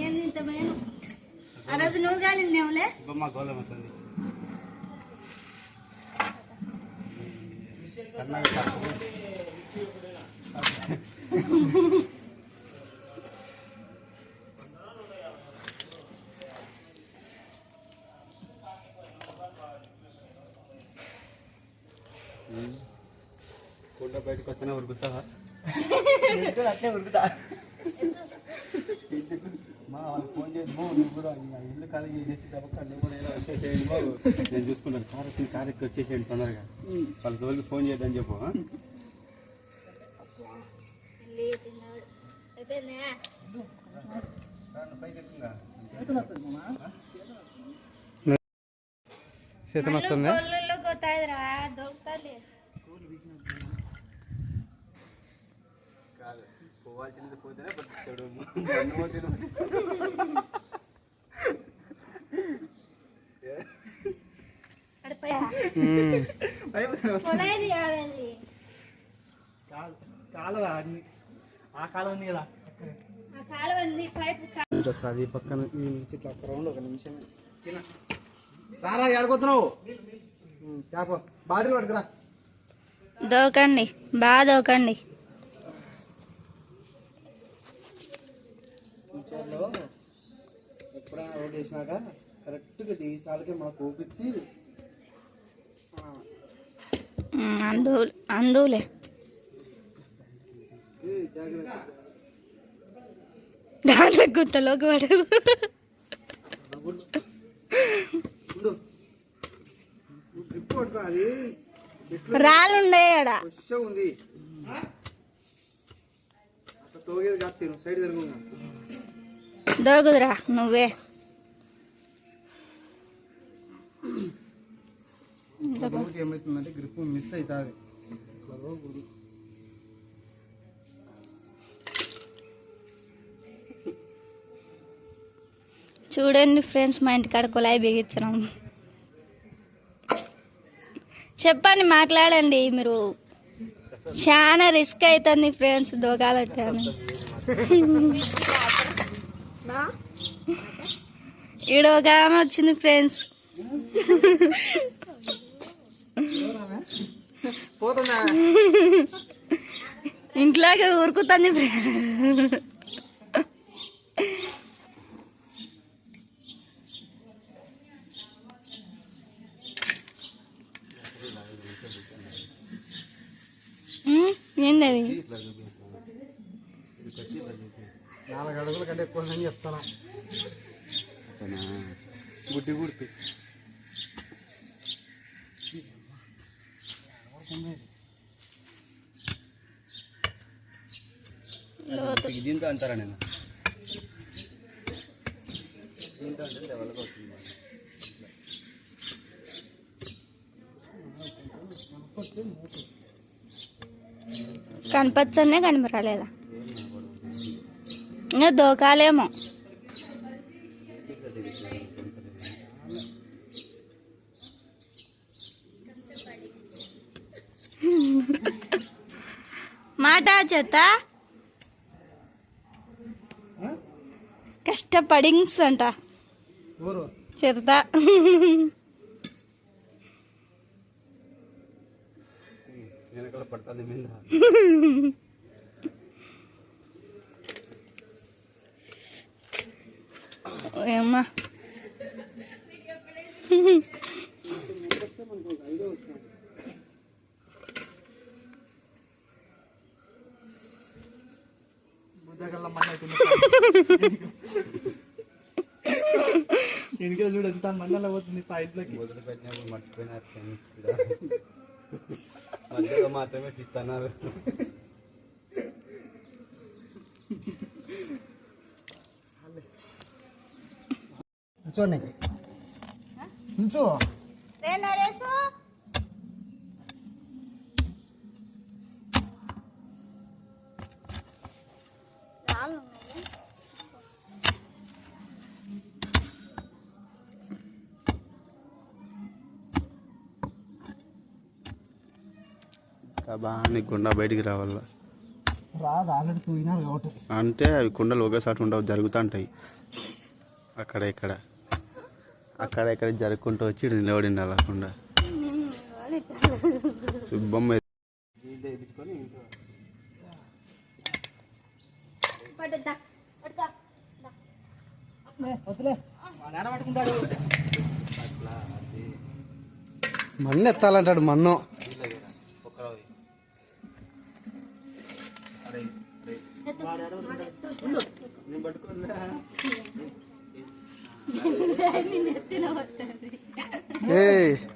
ఏంది ఇంత ఆ రోజు నువ్వు బొమ్మ గోళం అవుతుంది సన్నగా బయటకు వస్తేనే ఉరుకుతావా అట్లే ఉరుకుతా. మా వాళ్ళకి ఫోన్ చేసి బాబు నువ్వు కూడా ఇంకా ఇల్లు ఖాళీ చేసి తప్పక నువ్వు కూడా ఏదో వచ్చేసేయండి బాబు నేను చూసుకుంటాను కార్ వచ్చింది కార్ ఎక్కి వచ్చేసేయండి తొందరగా. వాళ్ళకి ఎవరికి ఫోన్ చేయొద్దని చెప్పు? పోవాల్సినది పోతేనే పట్టిస్తాడు కాలువ ఆ కాలువ ఉంది కదా వస్తుంది పక్కన ఈ నుంచి ఇట్లా ఒక రౌండ్ ఒక నిమిషం తిన రారా ఎడగొస్తున్నావు చేప. బాటిల్ పట్టుకురా. దోకండి బాగా దోకండి. ఫ్యూచర్లో ఎప్పుడైనా రోడ్ వేసినాక కరెక్ట్గా సార్లకి మాకు అందు అందులే దాంట్లో గుత్తలోకి పడు. ఉండు. డ్రిప్ పట్టుకో అది ఎట్లా రాళ్ళు ఉండే ఆడ. ఫ్రెష్ ఉంది. అట్లా తోగేది కాదు సైడ్ జరుగుగా దోగుదురా నువ్వే. ఏమవుతుందంటే గ్రిప్ మిస్ అవుతుంది చూడండి ఫ్రెండ్స్ మా ఇంటికాడ కుళాయి బిగించినాం చెప్పండి మాట్లాడండి మీరు. చాలా రిస్క్ అవుతుంది ఫ్రెండ్స్ దోగాలంటే. ఈడ ఒక ఆమె వచ్చింది ఫ్రెండ్స్ ఇంట్లోకి ఊరుకుతుంది ఫ్రెండ్స్ కంటే ఎక్కువ అని చెప్తాను? గుడ్డి గుర్తు దీంతో అంటారా నేను? దీంతో అంటే లెవెల్గా వస్తుంది కనపచ్చనే కనపరాలేదా? ఇంకా దోకాలేమో. మాట చెత్త కష్టపడింగ్స్ అంట వెనకాల పడుతుంది వెనుక చూడు ఎంత మన్నలో పోతుంది పైప్లకి మొదలు పెట్టినప్పుడు మర్చిపోయినారు ఫ్రెండ్స్ మధ్యలో మాత్రమే తీస్తున్నారు నిల్చోండి. నిల్చో. బాగా గుండా బయటికి రావాల? రాదు ఆల్రెడీ తూగినారు కాబట్టి. అంటే అవి కుండలు ఒకేసారి ఉండవు జరుగుతూ ఉంటాయి. అక్కడ ఇక్కడ. అక్కడ ఇక్కడ జరుపుకుంటూ వచ్చి ఈడ నిలబడింది అలాకుండా సుబ్బమ్మ పట్టుకో మన్ను ఎత్తాలంటాడు మన్ను. నిన్ను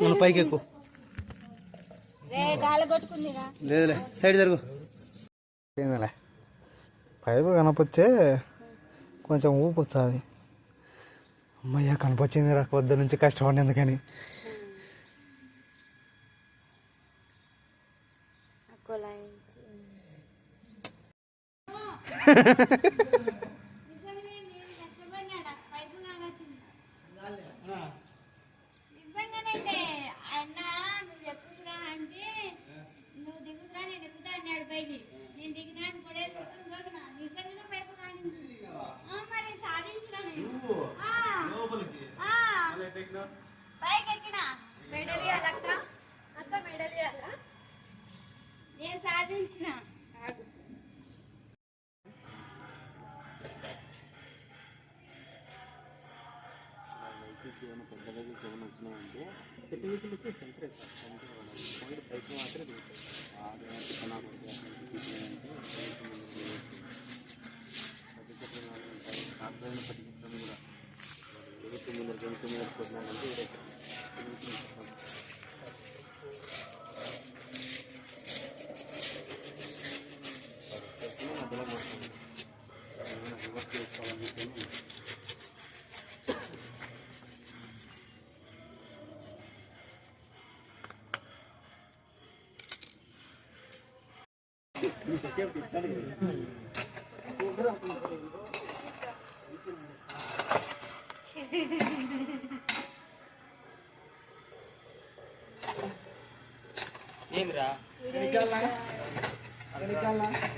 మన పైకి ఎక్కువ రే గాలి కొట్టుకుందిరా. లేదులే సైడ్ జరుగు. ఏందిలే? పైపు కనపొచ్చే కొంచెం ఊపు వచ్చాది అమ్మయ్య కనపొచ్చింది రా పొద్దు నుంచి కష్టపడినందుకని. కొలాయించి నిజంగానైతే సాధించిన. చేయను పెద్దలకి చేయను వచ్చినాయంటే పెద్ద వీటికి వచ్చి సెంటర్ సెంటర్ పాయింట్ బైక్ మాత్రం దిగుతాయి ఆరు నాకు పదిహేను పదిహేను కూడా నేను సాధించిన ఆగు.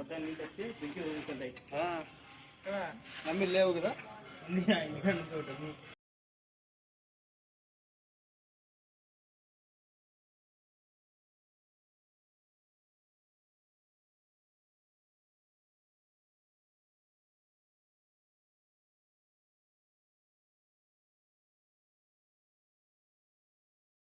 కొత్త నీళ్ళు వచ్చి దింకి వదులుతుంటాయి నమ్మి లేవు కదా?